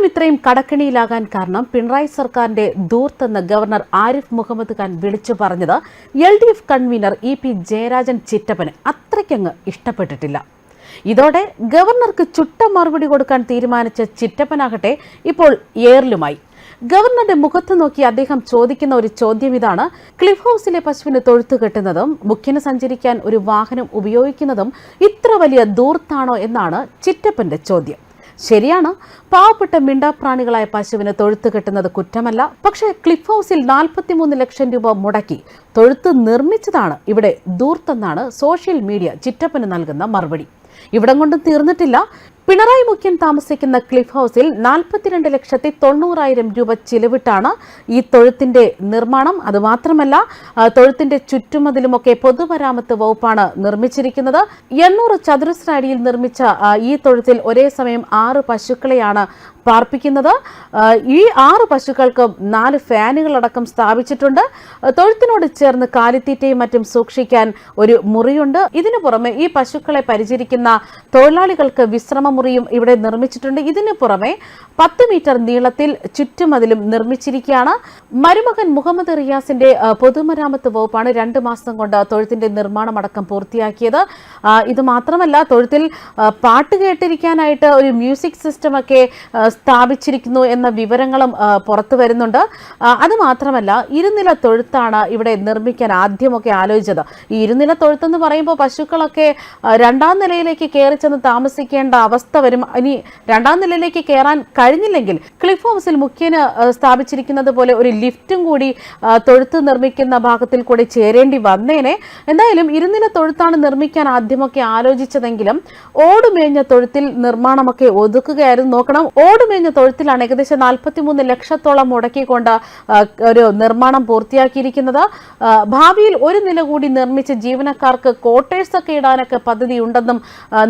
കേരളം ഇത്രയും കടക്കണിയിലാകാൻ കാരണം പിണറായി സർക്കാരിന്റെ ദൂർത്തെന്ന് ഗവർണർ ആരിഫ് മുഹമ്മദ് ഖാൻ വിളിച്ചു പറഞ്ഞത് L D F convener E P Jayarajan ചിറ്റപ്പന് അത്രയ്ക്കങ്ങ് ഇഷ്ടപ്പെട്ടിട്ടില്ല. ഇതോടെ ഗവർണർക്ക് ചുട്ട മറുപടി കൊടുക്കാൻ തീരുമാനിച്ച ചിറ്റപ്പനാകട്ടെ ഇപ്പോൾ ഏറിലുമായി. ഗവർണറുടെ മുഖത്ത് നോക്കി അദ്ദേഹം ചോദിക്കുന്ന ഒരു ചോദ്യം ഇതാണ്. ക്ലിഫ് ഹൗസിലെ പശുവിന് തൊഴുത്തു കെട്ടുന്നതും മുഖ്യന് സഞ്ചരിക്കാൻ ഒരു വാഹനം ഉപയോഗിക്കുന്നതും ഇത്ര വലിയ ദൂർത്താണോ എന്നാണ് ചിറ്റപ്പന്റെ ചോദ്യം. ശരിയാണ്. പാവപ്പെട്ട മിണ്ടാപ്രാണികളായ പശുവിന് തൊഴുത്ത് കെട്ടുന്നത് കുറ്റമല്ല. പക്ഷേ ക്ലിഫ് ഹൗസിൽ നാൽപ്പത്തിമൂന്ന് ലക്ഷം രൂപ മുടക്കി തൊഴുത്ത് നിർമ്മിച്ചതാണ് ഇവിടെ ദൂർത്തെന്നാണ് സോഷ്യൽ മീഡിയ ചിറ്റപ്പന് നൽകുന്ന മറുപടി. ഇവിടം കൊണ്ടും തീർന്നിട്ടില്ല. പിണറായി മുഖ്യൻ താമസിക്കുന്ന ക്ലിഫ് ഹൗസിൽ നാൽപ്പത്തിരണ്ട് ലക്ഷത്തി തൊണ്ണൂറായിരം രൂപ ചിലവിട്ടാണ് ഈ തൊഴുത്തിന്റെ നിർമ്മാണം. അതുമാത്രമല്ല തൊഴുത്തിന്റെ ചുറ്റുമതിലുമൊക്കെ പൊതുമരാമത്ത് വകുപ്പാണ് നിർമ്മിച്ചിരിക്കുന്നത്. എണ്ണൂറ് ചതുരശ്ര അടിയിൽ നിർമ്മിച്ച ഈ തൊഴുത്തിൽ ഒരേ സമയം ആറ് പശുക്കളെയാണ് പാർപ്പിക്കുന്നത്. ഈ ആറ് പശുക്കൾക്ക് നാല് ഫാനുകളടക്കം സ്ഥാപിച്ചിട്ടുണ്ട്. തൊഴുത്തിനോട് ചേർന്ന് കാലിത്തീറ്റയും മറ്റും സൂക്ഷിക്കാൻ ഒരു മുറിയുണ്ട്. ഇതിനു പുറമെ ഈ പശുക്കളെ പരിചരിക്കുന്ന തൊഴിലാളികൾക്ക് വിശ്രമമുറിയും ഇവിടെ നിർമ്മിച്ചിട്ടുണ്ട്. ഇതിനു പുറമെ പത്ത് മീറ്റർ നീളത്തിൽ ചുറ്റുമതിലും നിർമ്മിച്ചിരിക്കുകയാണ്. മരുമകൻ മുഹമ്മദ് റിയാസിന്റെ പൊതുമരാമത്ത് വകുപ്പാണ് രണ്ട് മാസം കൊണ്ട് തൊഴുത്തിന്റെ നിർമ്മാണം അടക്കം പൂർത്തിയാക്കിയത്. ഇത് മാത്രമല്ല തൊഴുത്തിൽ പാട്ട് കേട്ടിരിക്കാനായിട്ട് ഒരു മ്യൂസിക് സിസ്റ്റം ഒക്കെ സ്ഥാപിച്ചിരിക്കുന്നു എന്ന വിവരങ്ങളും പുറത്തു വരുന്നുണ്ട്. അത് മാത്രമല്ല ഇരുനില തൊഴുത്താണ് ഇവിടെ നിർമ്മിക്കാൻ ആദ്യമൊക്കെ ആലോചിച്ചത്. ഈ ഇരുനില തൊഴുത്തെന്ന് പറയുമ്പോൾ പശുക്കളൊക്കെ രണ്ടാം നിലയിലേക്ക് കയറി ചെന്ന് താമസിക്കേണ്ട അവസ്ഥ വരും. ഇനി രണ്ടാം നിലയിലേക്ക് കയറാൻ കഴിഞ്ഞില്ലെങ്കിൽ ക്ലിഫ് ഹൗസിൽ മുഖ്യന് സ്ഥാപിച്ചിരിക്കുന്നത് പോലെ ഒരു ലിഫ്റ്റും കൂടി തൊഴുത്ത് നിർമ്മിക്കുന്ന ഭാഗത്തിൽ കൂടി ചേരേണ്ടി വന്നേനെ. എന്തായാലും ഇരുനില തൊഴുത്താണ് നിർമ്മിക്കാൻ ആദ്യമൊക്കെ ആലോചിച്ചതെങ്കിലും ഓടുമേഞ്ഞ തൊഴുത്തിൽ നിർമ്മാണമൊക്കെ ഒതുക്കുകയായിരുന്നു. നോക്കണം ഓടുമേഞ്ഞ തൊഴുത്തിലാണ് ഏകദേശം നാൽപ്പത്തിമൂന്ന് ലക്ഷത്തോളം മുടക്കിക്കൊണ്ട് ഒരു നിർമ്മാണം പൂർത്തിയാക്കിയിരിക്കുന്നത്. ഭാവിയിൽ ഒരു നില കൂടി നിർമ്മിച്ച് ജീവനക്കാർക്ക് ക്വാർട്ടേഴ്സ് ഒക്കെ ഇടാനൊക്കെ പദ്ധതി ഉണ്ടെന്നും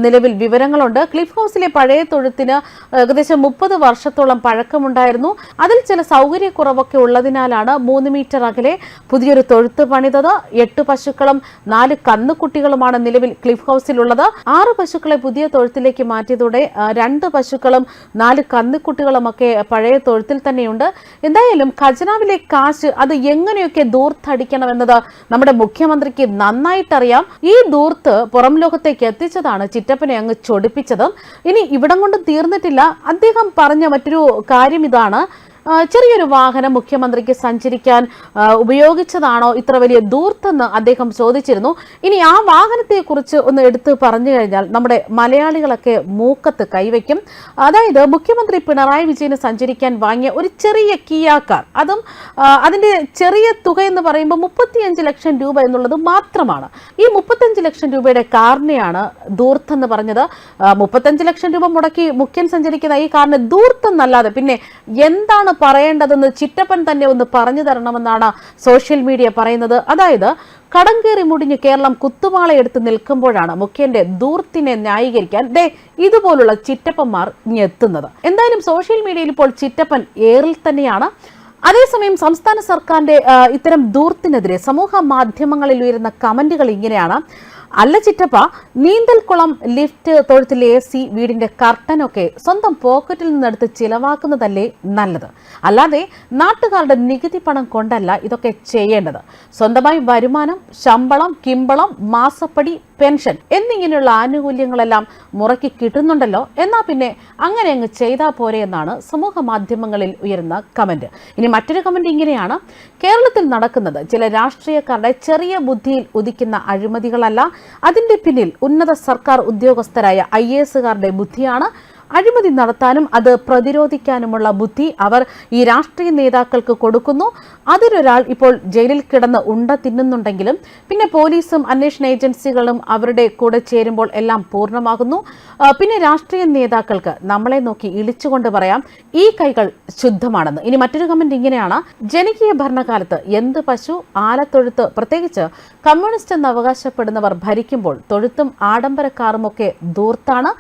നിലവിൽ വിവരങ്ങളുണ്ട്. ക്ലിഫ് ഹൗസിലെ പഴയ തൊഴുത്തിന് ഏകദേശം മുപ്പത് വർഷത്തോളം പഴക്കമുണ്ടായിരുന്നു. അതിൽ ചില സൗകര്യക്കുറവൊക്കെ ഉള്ളതിനാലാണ് മൂന്ന് മീറ്റർ അകലെ പുതിയൊരു തൊഴുത്ത് പണിതത്. എട്ട് പശുക്കളും നാല് കന്നുകുട്ടികളുമാണ് നിലവിൽ ക്ലിഫ് ഹൗസിലുള്ളത്. ആറ് പശുക്കളെ പുതിയ തൊഴുത്തിലേക്ക് മാറ്റിയതോടെ രണ്ട് പശുക്കളും നാല് കന്നുകുട്ടികളും ഒക്കെ പഴയ തൊഴുത്തിൽ തന്നെയുണ്ട്. എന്തായാലും ഖജനാവിലെ കാശ് അത് എങ്ങനെയൊക്കെ ദൂർത്തടിക്കണമെന്നത് നമ്മുടെ മുഖ്യമന്ത്രിക്ക് നന്നായിട്ടറിയാം. ഈ ദൂർത്ത് പുറം ലോകത്തേക്ക് എത്തിച്ചതാണ് ചിറ്റപ്പനെ അങ്ങ് ചൊടിപ്പിച്ചത്. ഇനി ഇവിടം കൊണ്ട് തീർന്നിട്ടില്ല. അദ്ദേഹം പറഞ്ഞ മറ്റൊരു കാര്യം ഇതാണ്. ചെറിയൊരു വാഹനം മുഖ്യമന്ത്രിക്ക് സഞ്ചരിക്കാൻ ഉപയോഗിച്ചതാണോ ഇത്ര വലിയ ദൂർത്തെന്ന് അദ്ദേഹം ചോദിച്ചിരുന്നു. ഇനി ആ വാഹനത്തെ കുറിച്ച് ഒന്ന് എടുത്ത് പറഞ്ഞു കഴിഞ്ഞാൽ നമ്മുടെ മലയാളികളൊക്കെ മൂക്കത്ത് കൈവയ്ക്കും. അതായത് മുഖ്യമന്ത്രി പിണറായി വിജയന് സഞ്ചരിക്കാൻ വാങ്ങിയ ഒരു ചെറിയ കിയാ കാർ. അതും അതിന്റെ ചെറിയ തുക എന്ന് പറയുമ്പോൾ മുപ്പത്തിയഞ്ച് ലക്ഷം രൂപ എന്നുള്ളത് മാത്രമാണ്. ഈ മുപ്പത്തഞ്ച് ലക്ഷം രൂപയുടെ കാറിനെയാണ് ദൂർത്തെന്ന് പറഞ്ഞത്. മുപ്പത്തഞ്ച് ലക്ഷം രൂപ മുടക്കി മുഖ്യൻ സഞ്ചരിക്കുന്ന ഈ കാറിന് ദൂർത്തെന്നല്ലാതെ പിന്നെ എന്താണ് പറയേണ്ടതെന്ന് ചിറ്റപ്പൻ തന്നെ ഒന്ന് പറഞ്ഞു തരണമെന്നാണ് സോഷ്യൽ മീഡിയ പറയുന്നത്. അതായത് കടം കയറി മുടിഞ്ഞ് കേരളം കുത്തുവാളയെടുത്ത് നിൽക്കുമ്പോഴാണ് മുഖ്യന്റെ ദൂർത്തിനെ ന്യായീകരിക്കാൻ ദേ ഇതുപോലുള്ള ചിറ്റപ്പന്മാർ ഇങ്ങെത്തുന്നത് എന്തായാലും സോഷ്യൽ മീഡിയയിൽ ഇപ്പോൾ ചിറ്റപ്പൻ ഏറിൽ തന്നെയാണ്. അതേസമയം സംസ്ഥാന സർക്കാരിന്റെ ഇത്തരം ദൂർത്തിനെതിരെ സമൂഹ മാധ്യമങ്ങളിൽ ഉയരുന്ന കമന്റുകൾ ഇങ്ങനെയാണ്. അല്ല ചിറ്റപ്പ നീന്തൽക്കുളം ലിഫ്റ്റ് തൊഴുത്തിലെ എ സി വീടിന്റെ കർട്ടനൊക്കെ സ്വന്തം പോക്കറ്റിൽ നിന്നെടുത്ത് ചിലവാക്കുന്നതല്ലേ നല്ലത്? അല്ലാതെ നാട്ടുകാരുടെ നികുതി പണം കൊണ്ടല്ല ഇതൊക്കെ ചെയ്യേണ്ടത്. സ്വന്തമായി വരുമാനം ശമ്പളം കിമ്പളം മാസപ്പടി പെൻഷൻ എന്നിങ്ങനെയുള്ള ആനുകൂല്യങ്ങളെല്ലാം മുറയ്ക്ക് കിട്ടുന്നുണ്ടല്ലോ. എന്നാൽ പിന്നെ അങ്ങനെ അങ്ങ് ചെയ്താൽ പോരെ എന്നാണ് സമൂഹ മാധ്യമങ്ങളിൽ ഉയരുന്ന കമന്റ്. ഇനി മറ്റൊരു കമന്റ് ഇങ്ങനെയാണ്. കേരളത്തിൽ നടക്കുന്നത് ചില രാഷ്ട്രീയക്കാരുടെ ചെറിയ ബുദ്ധിയിൽ ഉദിക്കുന്ന അഴിമതികളല്ല. അതിന്റെ പിന്നിൽ ഉന്നത സർക്കാർ ഉദ്യോഗസ്ഥരായ ഐ എസുകാരുടെ ബുദ്ധിയാണ്. അഴിമതി നടത്താനും അത് പ്രതിരോധിക്കാനുമുള്ള ബുദ്ധി അവർ ഈ രാഷ്ട്രീയ നേതാക്കൾക്ക് കൊടുക്കുന്നു. അതിലൊരാൾ ഇപ്പോൾ ജയിലിൽ കിടന്ന് ഉണ്ട തിന്നുന്നുണ്ടെങ്കിലും പിന്നെ പോലീസും അന്വേഷണ ഏജൻസികളും അവരുടെ കൂടെ ചേരുമ്പോൾ എല്ലാം പൂർണമാകുന്നു. പിന്നെ രാഷ്ട്രീയ നേതാക്കൾക്ക് നമ്മളെ നോക്കി ഇളിച്ചുകൊണ്ട് പറയാം ഈ കൈകൾ ശുദ്ധമാണെന്ന്. ഇനി മറ്റൊരു കമന്റ് ഇങ്ങനെയാണ്. ജനകീയ ഭരണകാലത്ത് എന്ത് പശു ആലത്തൊഴുത്ത്? പ്രത്യേകിച്ച് കമ്മ്യൂണിസ്റ്റ് എന്ന് അവകാശപ്പെടുന്നവർ ഭരിക്കുമ്പോൾ തൊഴുത്തും ആഡംബരക്കാറുമൊക്കെ ദൂർത്താണ്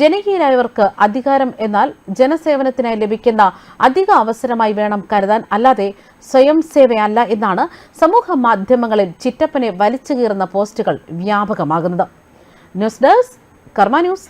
ജനകീയരായവർക്ക് അധികാരം എന്നാൽ ജനസേവനത്തിനായി ലഭിക്കുന്ന അധിക അവസരമായി വേണം കരുതാൻ അല്ലാതെ സ്വയം സേവയല്ല എന്നാണ് സമൂഹ മാധ്യമങ്ങളിൽ ചിറ്റപ്പനെ വലിച്ചു കീറുന്ന പോസ്റ്റുകൾ വ്യാപകമാകുന്നത്. News desk Karma news.